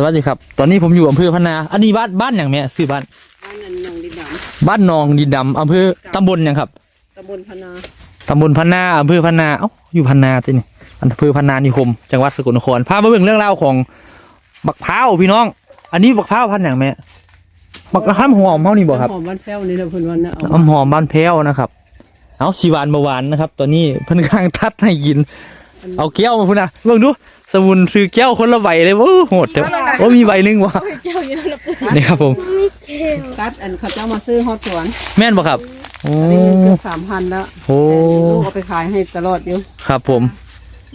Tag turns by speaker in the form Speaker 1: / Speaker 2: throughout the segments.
Speaker 1: สวัสดีครับ ตอนนี้ผมอยู่อำเภอพะนา อันนี้บ้านบ้านอย่างแม่ชื่อบ้าน
Speaker 2: บ้านนันนองดินด
Speaker 1: บ้านหนองดินดำอำเภอตำบลหยังครับำ
Speaker 2: ตำบลพนา
Speaker 1: ตำบลพะนาอำเภอพะนาเอ้าอยู่พะนาที่นี่อำเภอพะนานิคม จังหวัดสกลนครพามาเบิ่งเรื่องราวของบักพร้าวพี่น้อง อันนี้บักพร้าวพันธุ์อย่างแม่บักข้ามหอมเท่านี้บ่ครับ
Speaker 2: หอมบ้านแป้วนี่นะเพิ่นวันนะเอา
Speaker 1: น้ำหอมบ้านแพ้วนะครับ เอาชีหวานมาหวานนะครับ ตอนนี้เพิ่นกำลังทัดให้กิน เอาแก้วมาพุ่นนะเบิ่งดู สมุนซื้อแก้วคนละใบเลยโอ้โหดเจ้า โอ้มีใบหนึงวะนี่ครับผม
Speaker 2: ตัดอันเขาเจ้ามาซื้อฮอดสวน
Speaker 1: แม่นบ่ครับโอ้
Speaker 2: อันนี้เกือบสามพันแล้ว
Speaker 1: โอ้
Speaker 2: แต่ลูกเอาไปขายให้ตลอดอยู่
Speaker 1: ครับผม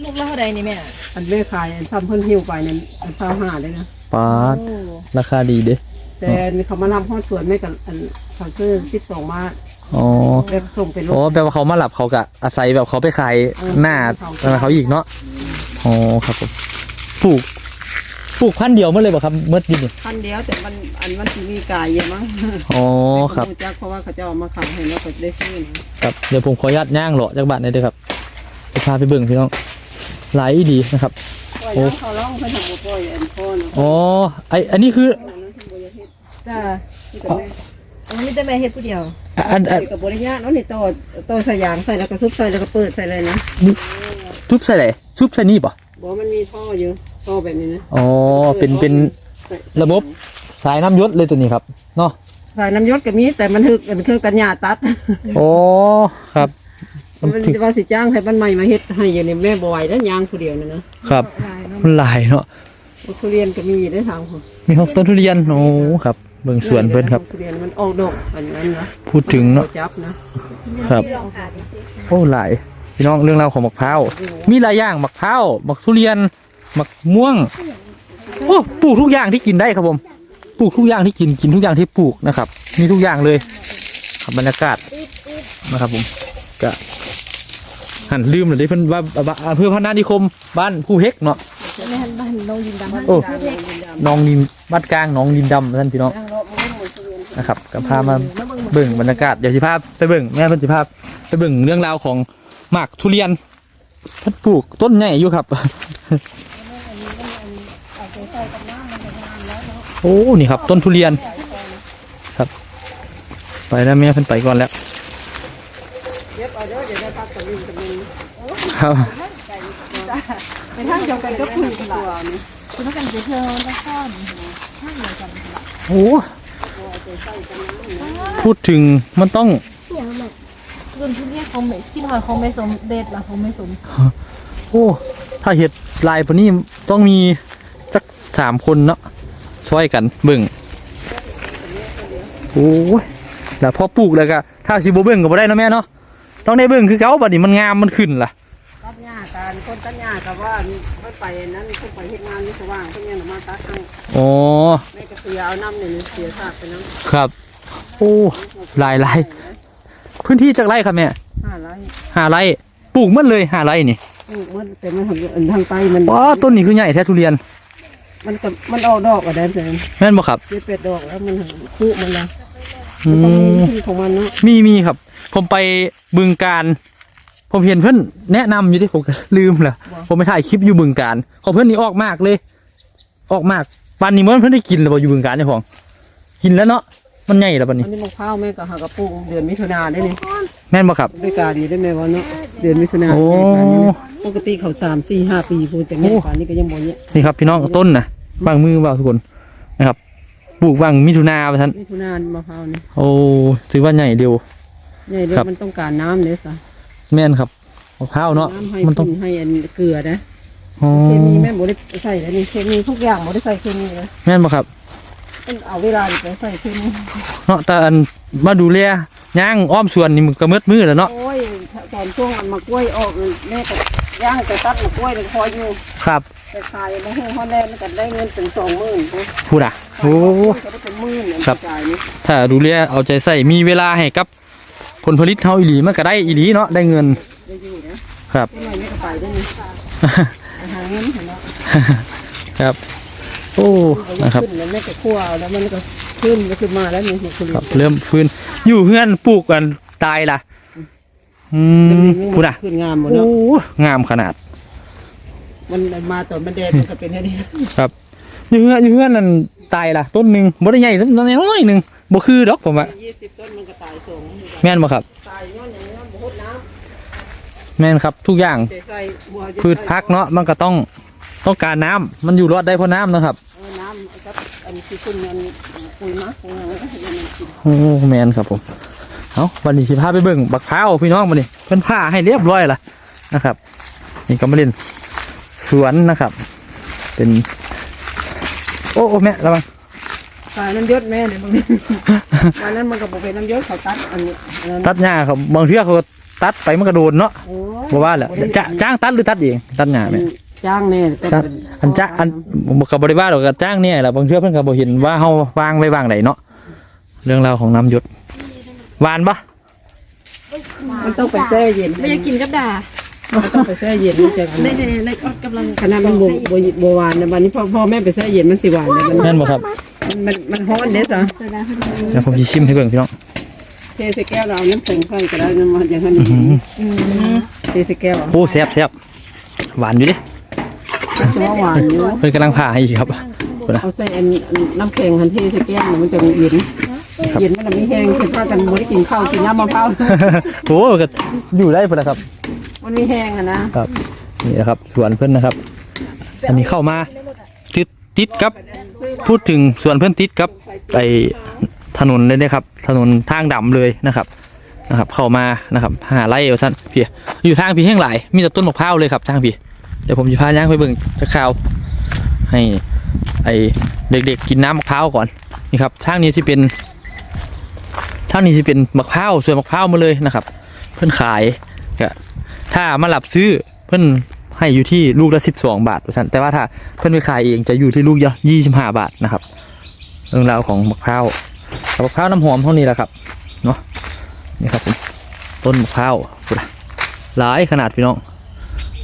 Speaker 3: ลูกเล่าใดนี่แม่
Speaker 2: อันเบ้ขายอันซ้ำเพิ่นหิวไปนั่นอันเศร้าห้าเลยนะ
Speaker 1: ปาดราคาดีเด้
Speaker 2: แต่อันเขามานำฮอดสวนไม่กับอันเขาซื้อสิบสองมา
Speaker 1: อ๋อ
Speaker 2: แบบส่งเป็นร
Speaker 1: โอ้
Speaker 2: ถ
Speaker 1: แปลว่าเขามาหลับเขากะอาศัยแบบเขาไปขาย
Speaker 2: เออ
Speaker 1: หน้า
Speaker 2: เขา
Speaker 1: เออเขาอีกเนาะอ๋อครับผมปลูก ปลูกพันธุ์เดียวเมื่อเลยบ่ครับเมื่อดินนี่
Speaker 2: พันเดียวแต่มันอันมันสิมีกายเยอะมั้ง
Speaker 1: อ๋อครับ
Speaker 2: ไม่จักเพราะว่าเขาเจ้าเอามาขายให้แล้วก็ได้ซื้อนะครับ
Speaker 1: เดี๋ยวผมขออนุญาตย่างเหรอจากบ้านหนอยเด้อครับจะพาไปเบิ่งพี่น้องหลายดีนะครับ
Speaker 2: ปล่อย
Speaker 1: โอ้
Speaker 2: น้ำเขาร้องเพิ่นทำบ่ปล่อยอันพ่อนะ
Speaker 1: อ๋อไออันนี้คือ
Speaker 3: จ้า
Speaker 2: ที่กับแม่
Speaker 3: อันนี้แต่แม่เฮ็ดผู้เดียว
Speaker 1: อันอัน
Speaker 2: กับบริญญาเนาะนี่โตโตใส่ยางใส่แล้วก็ซุปใส่แล้วก็เปิดใส่เลยนะ
Speaker 1: ทุบใส่ไหนทุบใส่นี่ป่ะ
Speaker 2: บอกว่ามันมีท่ออยู่ ท่อแบบนี้นะ
Speaker 1: อ๋อเป็นเป็น
Speaker 2: ใส่
Speaker 1: ระบบสายน้ำยศเลยตัวนี้ครับเนาะ
Speaker 2: ใส่น้ำยศก็มีแต่มันถึกเป็นเครื่องตัดหญ้าตัด
Speaker 1: โอ้ครับ
Speaker 2: มันจะว่าสิจ้างให้บ้านใหม่มาเฮ็ดให้อยู่นี่แม่บ่ไหวแล้วยางผู้เดียวนี่นะครับ
Speaker 1: มันหลายเนาะ
Speaker 2: ทุเรียนก็มีได้ทางผม
Speaker 1: มีของต้นทุเรียนโอ้ครับเบิ่งสวนเพิ่นครับ
Speaker 2: ทุเรียนมันออกดอกอันนั้นนะ
Speaker 1: พูดถึงเนาะ
Speaker 2: จับนะครับ
Speaker 1: โอ้หลายพี่น้องเรื่องราวของมะพร้าวมีหลายอย่างมะพร้าวมะทุเรียน มะม่วงโอ้ปลูกทุกอย่างที่กินได้ครับผมปลูกทุกอย่างที่กินกินทุกอย่างที่ปลูกนะครับ มีทุกอย่างเลยครับบรรยากาศนะครับผมก็หันลืมเลยได้เพิ่นว่าว่าอำเภอพนานิคมบ้านผู้เฮกเนาะ
Speaker 3: แม่หันบ้านน้องยินดำ
Speaker 1: โอ้น้องดินบ้านกลางน้องดินดำท่านพี่น้องนะครับก็พามาเบิ่งบรรยากาศเดี๋ยวสิพาไปเบิ่งแม่เพิ่นสิพาไปเบิ่งเรื่องราวของหมากทุเรียนเพิ่นปลูกต้นใหญ่อยู่ครับ โอ้นี่ครับ ต้นทุเรียนครับ ไปแล้วแม่เพิ่นไปก่อนแล้ว
Speaker 2: เย็บเอาเด้อเดี๋ยวได้พักตะลิงตะลิง
Speaker 1: ครับ
Speaker 2: ไปทางเดียวกันก็คือตัวนี่
Speaker 3: คุณกันจะเที่ยวแล้วก็ท่านเหมือนกัน
Speaker 1: โอ้พูดถึงมันต้อง
Speaker 3: เสียงแบบส่วนทุเรียนเขาไม่กินหอยเขาไม่สมเด็ดละเขาไม่สม
Speaker 1: โอ้ถ้าเห็ดลายปานนี้ต้องมี สักสามคนเนาะช่วยกันเบิ่งโอ้ยแล้วพอปลูกแล้วก็ถ้าสิบ่เบิ่งก็บ่ได้เนาะแม่เนาะต้องได้เบิ่งคือเก่าบัดนี้มันงามมันขึ้นล่ะ
Speaker 2: ตัดหญ้าการคนตัดหญ้ากับว่าเพิ่นไปนั้นเพิ่นไปเฮ็ดงานนี่สว่างเพิ่นยังมาตัดให้
Speaker 1: อ๋อ
Speaker 2: แม่ก็เสียเอาน้ำนี่เสียซากไปน้ำ
Speaker 1: ครับ โอ้หลายหลายพื้นที่จากไร่ครับแม่
Speaker 2: ห้าไร่
Speaker 1: ห้าไร่ปลูกหมันเลยห้าไร่นี่
Speaker 2: ปลูกมันแต่มันทางทางใต้มัน
Speaker 1: ว้าต้นนี้คือใหญ่แท้ทุเรียน
Speaker 2: มันก็มันออกดอกอะได้เลย
Speaker 1: แม่นบ่ครับ
Speaker 2: เจ็ดเป็ดดอกแล้วมันคู่มันละ
Speaker 1: อื
Speaker 2: มันต้องมี
Speaker 1: ม
Speaker 2: ที่ของมันเนาะ
Speaker 1: มีมีครับ ผมไปบึงการ ผมเห็นเพื่อนแนะนำอยู่ที่ผมก็ลืมละผมไปถ่ายคลิปอยู่บึงการของเพื่อนนี่ออกมากเลย ออกมากวันนี้เมื่อเพื่อนได้กินแล้วบ่อยู่บึงการเนี่ยของกินแล้วเนาะมันใหญ่แล้วปันนี้
Speaker 2: อันนี้มะพร้าวแม่ก็หากระปุกเดือนมิถุนาได้นี่
Speaker 1: แม่นบ่ครับ
Speaker 2: ได้กาดีได้ไหมวะเนาะเดือนมิถุนา
Speaker 1: โอ้
Speaker 2: แม่ป่านนี้นะปกติเขาสามสี่ห้าปีพูดแต่แม่
Speaker 1: โอ้
Speaker 2: ป่านนี้ก็ยังบ่เนี่ย
Speaker 1: นี่ครับพี่น้องต้นนะ วางมือเปล่าทุกคนนะครับปลูกวางมิถุนาไปท่าน
Speaker 2: มิถุนามะพร้าวนี่
Speaker 1: โอ้ถือว่าใหญ่เดียว
Speaker 2: ใหญ่เด้อ
Speaker 1: ครับ
Speaker 2: มันต้องการน้ำเนี่ยสะ
Speaker 1: แม่นครับมะพร้าวเนาะ
Speaker 2: น้ำให้
Speaker 1: มันต้อง
Speaker 2: ขึ้นให้อันเกลือนะ
Speaker 1: อ๋อ
Speaker 2: เคมีแม่บ่ได้ใส่แล้วนี่เคมีทุกอย่างบ่ได้ใส่เคมีเลย
Speaker 1: แม่นบ่ครับ
Speaker 2: ต้องเอาเวลาไปใส่เคมี
Speaker 1: เนาะแต่อันมาดูแลย่างอ้อมสวนนี่มันก็มืดมืดแล้วเนาะ
Speaker 2: โอ้ยตอนช่วงอันมะกล้วยออกเลยแม่ก็ย่างแต่ตัดมะกล้วยเลยคอยอยู่
Speaker 1: ครับ
Speaker 2: แต่ขายมะฮู้ฮอนแลนด์มันก็ได้เงินถึงสองหมื่น
Speaker 1: พูดอะโอ้
Speaker 2: ก็ได้เป็นหมื่นเนี่ย
Speaker 1: ครับ
Speaker 2: จ่ายนี่
Speaker 1: ถ้าดูแลเอาใจใส่มีเวลาให้กับ ผลผลิตเฮาอีหลีมันก็ได้อีหลีเนาะได้เงิน
Speaker 2: ได้อยู่นะครับเป็นไงไม่ก็ไปได้นี่อาหารเงินเห็นแล้ว
Speaker 1: ครับโอ้นะครับ
Speaker 2: ขึ้นแล้วแม่ก็คั่วเอาแล้วมันก็ขึ้นก็ขึ้นมาแล้วนี่คุณ
Speaker 1: ครับเริ่มฟื้นอยู่เฮือนปลูกกันตายล่ะอืมพูดอะ
Speaker 2: ขึ้นงามหมด
Speaker 1: โอ้
Speaker 2: เนาะ
Speaker 1: งามขนาด
Speaker 2: มันมาตอนมันแดดมันก็เป็นแค่นี้
Speaker 1: ครับอยู่เฮือนอยู่เฮือนนั่นตายล่ะต้นหนึ่งบ่ได้ใหญ่ต้นน้อยๆหนึ่งบ่คือดอกผมว่า
Speaker 2: ยี่สิบต้นมันก็ตายสูง
Speaker 1: แม่นบ่ครับ
Speaker 2: ตายย้อนอย่างนี้บ่ฮดน้
Speaker 1: แม่นครับทุกอย่างำ
Speaker 2: เจใส่บัวเจใส่
Speaker 1: พืชพักเนาะมันก็ต้องต้องการน้ำมันอยู่รอดได้เพราะน้ำนะครับ
Speaker 2: เออน้ำไอ้ครับอันที่คุณมันปุ๋ยมะปุ๋ยอะไรก็ให้มันกิน
Speaker 1: โอ้แม่นครับผมเอาวันนี้สิพาไปเบิ่งบักพร้าวพี่น้องมานี่เพิ่นผ้าให้เรียบร้อยละนะครับ นี่ก็มาเล่นส วนนะครับ เป็น โอ้โอ้แม่ระวัง
Speaker 2: ตายน้ำยศแม่เนี่ยบางทีวันนั้นมันก็บอกเป็นน้ำยศเขาตัดอันนี้อันนั้น
Speaker 1: ตัดหญ้าเขาบางเทื่อเขาตัดไปมันก็โดนเนาะ
Speaker 2: โอ้
Speaker 1: บ่ว่าแหละจะจ้างตัดหรือตัดเองตัดหญ้าแม่
Speaker 2: จ้างเนี่ยแต่
Speaker 1: ตัด
Speaker 2: เป็น
Speaker 1: อันจ้างอันกับบริบาลหรอกก็จ้างเนี่ยแหละบางเทื่อเพิ่นก็บ่เห็นว่าเฮาวางไว้วางไหนเนาะเรื่องราวของน้ำหยศหวานปะ
Speaker 2: มันต้องไปแช่เย็น
Speaker 3: ไม่อยากกินกับด่า
Speaker 2: มัน ต้องไปแช่เย็นมันจะ
Speaker 3: ในในในกำลัง
Speaker 2: ขนาดมันบวบหวานนะวันนี้พ่อพ่อแม่ไปแช่เย็นมันสิหวานเนี่ยมัน
Speaker 1: แม่นบ่ครับ
Speaker 2: มันมันฮ้อนเด้อจ้ะ
Speaker 3: โซดาให้ดู
Speaker 1: เดี๋ยวผมจะชิมให้เบิ่งพี่น้อง
Speaker 2: เทใส่แก้วเราเอาน้ำผงใส่ก็ได้น้ำมันอย่างนั้นนี่เทใส่แก้วเอา
Speaker 1: โอ้แซ่บแซ่บหวานอยู่ดิ
Speaker 2: ตัวหวานอยู่
Speaker 1: เพิ่นกำลังผ่าให้อีกครับ
Speaker 2: เอาใส่อันน้ำแข็งหันเทใส่แก้วมันจะเย็นเย็นมันไม่แห้งคือพากันบ่ได้กินข้าวกินน้ำมะพร้าว
Speaker 1: โอ้ก็อยู่ได้เพิ่นละครับ
Speaker 2: มันม่แห้งอะนะครับ
Speaker 1: นี่นะครับสวนเพิ่อนนะครับ อันนี้เข้ามาติดติดกับ พูดถึงสวนเพิ่อนติดกับไอถนนเลยนะครับ ถนนทางดำเลยนะครับนะครับ เข้ามานะครับหาไร่เอาสั้นพี่อยู่ทางพี่แห้งหลายมีแต่ต้นมะพร้าวเลยครับทางพี่เดี๋ยวผมจะพาย่างไปเบิ่งจะข่าว ให้ไอเด็กๆกินน้ำมะพร้าวก่อนนี่ครับทางนี้จะเป็นทางนี้จะเป็นมะพร้าวสวนมะพร้าวมาเลยนะครับ เพิ่อนขาย ถ้ามาหลับซื้อเพิ่นให้อยู่ที่ลูกละสิบสองบาทว่าซั่นแต่ว่าถ้าเพิ่นไปขายเองจะอยู่ที่ลูกละยี่สิบห้าบาทนะครับ เรื่องราวของมะพร้าวมะพร้าวน้ำหอมเท่านี้แหละครับเนาะนี่ครับผมต้นมะพร้าวพูดลหลายขนาดพี่น้อง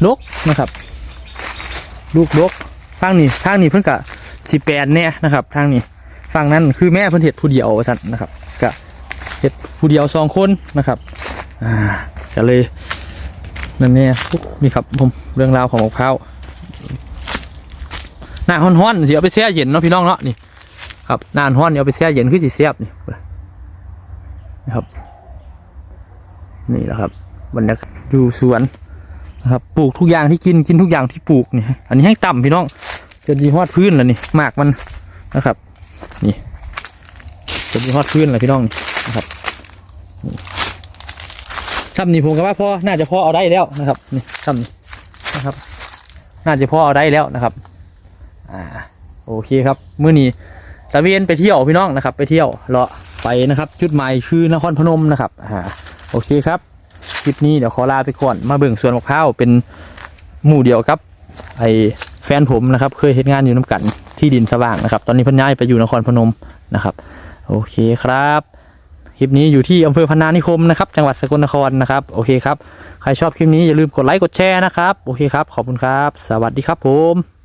Speaker 1: ดกนะครับ ลูกดกทางนี้ทางนี้เพิ่นกะสิแปดเนี่ยนะครับทางนี้ฝั่งนั้นคือแม่เพิ่นเห็ดผู้เดียวว่าซั่นนะครับกะเห็ดผู้เดียวสองคนนะครับอ่าก็เลย นั่นเนี่ยนี่ครับผมเรื่องราวของมะพร้าวหน้าฮ้อนๆสิเอาไปแช่เย็นเนาะพี่น้องเนาะนี่ครับหน้าฮ้อนเนี่ยเอาไปแช่เย็นคือสิเสียบนี่นะครับ นี่แหละครับบรรยากาศดูสวนนะครับปลูกทุกอย่างที่กินกินทุกอย่างที่ปลูกนี่อันนี้ให้ต่ำพี่น้องจนดีฮอดพื้นแล้วนี่หมากมันนะครับ นี่จนดีฮอดพื้นแล้วพี่น้องนะครับ ซ้ำนี่ผมก็ว่าพ่อน่าจะพ่อเอาได้แล้วนะครับนี่ซ้ำนี่นะครับ น่าจะพ่อเอาได้แล้วนะครับ อ่าโอเคครับมื้อนี้ตะเวนไปเที่ยวพี่น้องนะครับ ไปเที่ยวเลาะไปนะครับ จุดหมายคือนครพนมนะครับอ่าโอเคครับคลิปนี้เดี๋ยวขอลาไปก่อนมาเบิ่งสวนมะพร้าวเป็นหมู่เดียวครับ ไอแฟนผมนะครับ เคยเฮ็ดงานอยู่น้ำกันที่ดินสว่างนะครับ ตอนนี้พิ่นย้ายไปอยู่นครพนมนะครับ โอเคครับ คลิปนี้อยู่ที่อำเภอพนานิคมนะครับ จังหวัดสกลนครนะครับ โอเคครับ ใครชอบคลิปนี้อย่าลืมกดไลค์กดแชร์นะครับ โอเคครับ ขอบคุณครับ สวัสดีครับผม